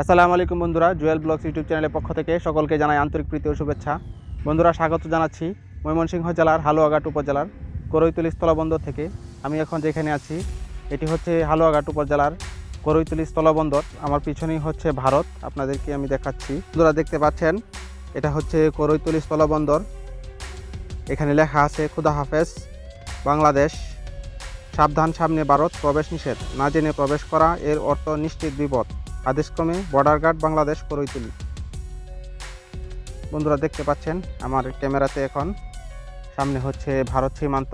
আসসালামু আলাইকুম বন্ধুরা, জুয়েল ব্লগস ইউটিউব চ্যানেলের পক্ষ থেকে সকলকে জানাই আন্তরিক প্রীতি ও শুভেচ্ছা। বন্ধুরা, স্বাগত জানাচ্ছি ময়মনসিংহ জেলার হালুয়াঘাট উপজেলার করৈতলি স্থলবন্দর থেকে। আমি এখন যেখানে আছি, এটি হচ্ছে হালুয়াঘাট উপজেলার করৈতলি স্থলবন্দর। আমার পিছনেই হচ্ছে ভারত, আপনাদেরকে আমি দেখাচ্ছি। বন্ধুরা, দেখতে পাচ্ছেন, এটা হচ্ছে করৈতলি স্থলবন্দর। এখানে লেখা আছে, খুদা হাফেজ, বাংলাদেশ, সাবধান সামনে ভারত, প্রবেশ নিষেধ। না জেনে প্রবেশ করা, এর অর্থ নিশ্চিত বিপদ। আদেশক্রমে বর্ডার গার্ড বাংলাদেশ করৈতুলি বন্ধুরা দেখতে পাচ্ছেন, আমার ক্যামেরাতে এখন সামনে হচ্ছে ভারত সীমান্ত।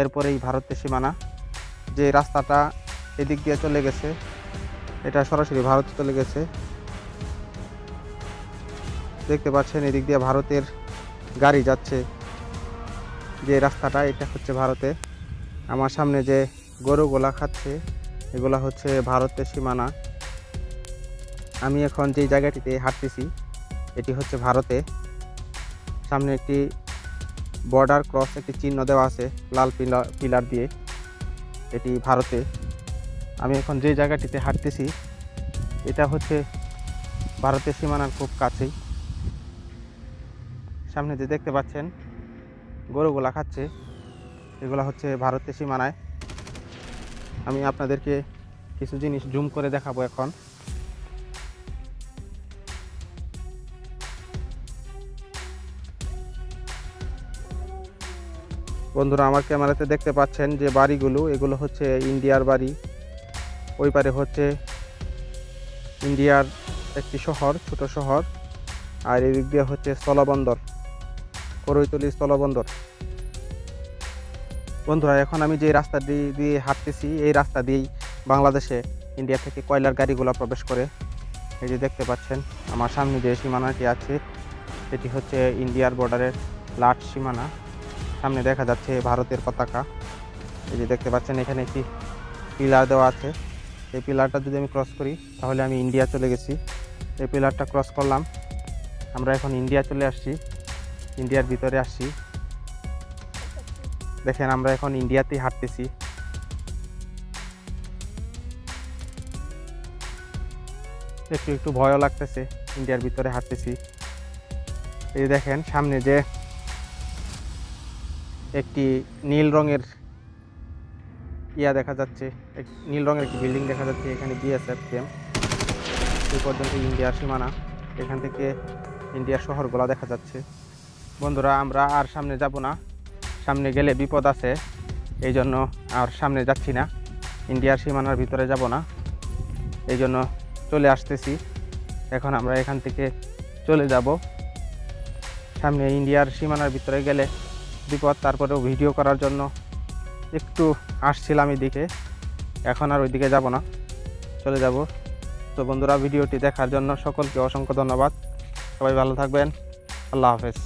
এরপরেই ভারতের সীমানা। যে রাস্তাটা এদিক দিয়ে চলে গেছে, এটা সরাসরি ভারতে চলে গেছে। দেখতে পাচ্ছেন, এদিক দিয়ে ভারতের গাড়ি যাচ্ছে। যে রাস্তাটা, এটা হচ্ছে ভারতে। আমার সামনে যে গরুগুলা খাচ্ছে, এগুলা হচ্ছে ভারতের সীমানা। আমি এখন যে জায়গাটিতে হাঁটতেছি, এটি হচ্ছে ভারতে। সামনে একটি বর্ডার ক্রস একটি চিহ্ন দেওয়া আছে লাল পিলার পিলার দিয়ে। এটি ভারতে। আমি এখন যে জায়গাটিতে হাঁটতেছি, এটা হচ্ছে ভারতের সীমানার খুব কাছেই। সামনে যে দেখতে পাচ্ছেন, গরুগুলা খাচ্ছে। এগুলো হচ্ছে ভারতের সীমানায়। আমি আপনাদেরকে কিছু জিনিস জুম করে দেখাবো এখন। বন্ধুরা আমার ক্যামেরাতে দেখতে পাচ্ছেন যে বাড়িগুলো, এগুলো হচ্ছে ইন্ডিয়ার বাড়ি। ওই পারে হচ্ছে ইন্ডিয়ার একটি শহর, ছোট শহর। আর এদিক দিয়ে হচ্ছে স্থলবন্দর, করৈতলি স্থলবন্দর। বন্ধুরা, এখন আমি যে রাস্তা দিয়ে হাঁটতেছি, এই রাস্তা দিয়েই বাংলাদেশে ইন্ডিয়া থেকে কয়লার গাড়িগুলো প্রবেশ করে। এই যে দেখতে পাচ্ছেন, আমার সামনে যে সীমানাটি আছে এটি হচ্ছে ইন্ডিয়ার বর্ডারের লাট সীমানা। সামনে দেখা যাচ্ছে ভারতের পতাকা। এই যে দেখতে পাচ্ছেন, এখানে একটি পিলার দেওয়া আছে। এই পিলারটা যদি আমি ক্রস করি, তাহলে আমি ইন্ডিয়া চলে গেছি। এই পিলারটা ক্রস করলাম। আমরা এখন ইন্ডিয়া চলে আসছি। ইন্ডিয়ার ভিতরে আসছি। দেখেন, আমরা এখন ইন্ডিয়াতেই হাঁটতেছি। একটু একটু ভয়ও লাগতেছে। ইন্ডিয়ার ভিতরে হাঁটতেছি। এই দেখেন, সামনে যে একটি নীল রঙের ইয়া দেখা যাচ্ছে। নীল রঙের একটি বিল্ডিং দেখা যাচ্ছে, এখানে বিএসএফ ক্যাম্প এই পর্যন্ত ইন্ডিয়ার সীমানা। এখান থেকে ইন্ডিয়ার শহরগুলো দেখা যাচ্ছে। বন্ধুরা, আমরা আর সামনে যাব না। সামনে গেলে বিপদ আছে এই জন্য আর সামনে যাচ্ছি না। ইন্ডিয়ার সীমানার ভিতরে যাব না। এই জন্য চলে আসতেছি। এখন আমরা এখান থেকে চলে যাব। সামনে ইন্ডিয়ার সীমানার ভিতরে গেলে বিপদ, তারপরেও ভিডিও করার জন্য একটু আসছিলাম এদিকে। এখন আর ওইদিকে যাব না, চলে যাব। তো বন্ধুরা, ভিডিওটি দেখার জন্য সকলকে অসংখ্য ধন্যবাদ। সবাই ভালো থাকবেন। আল্লাহ হাফেজ।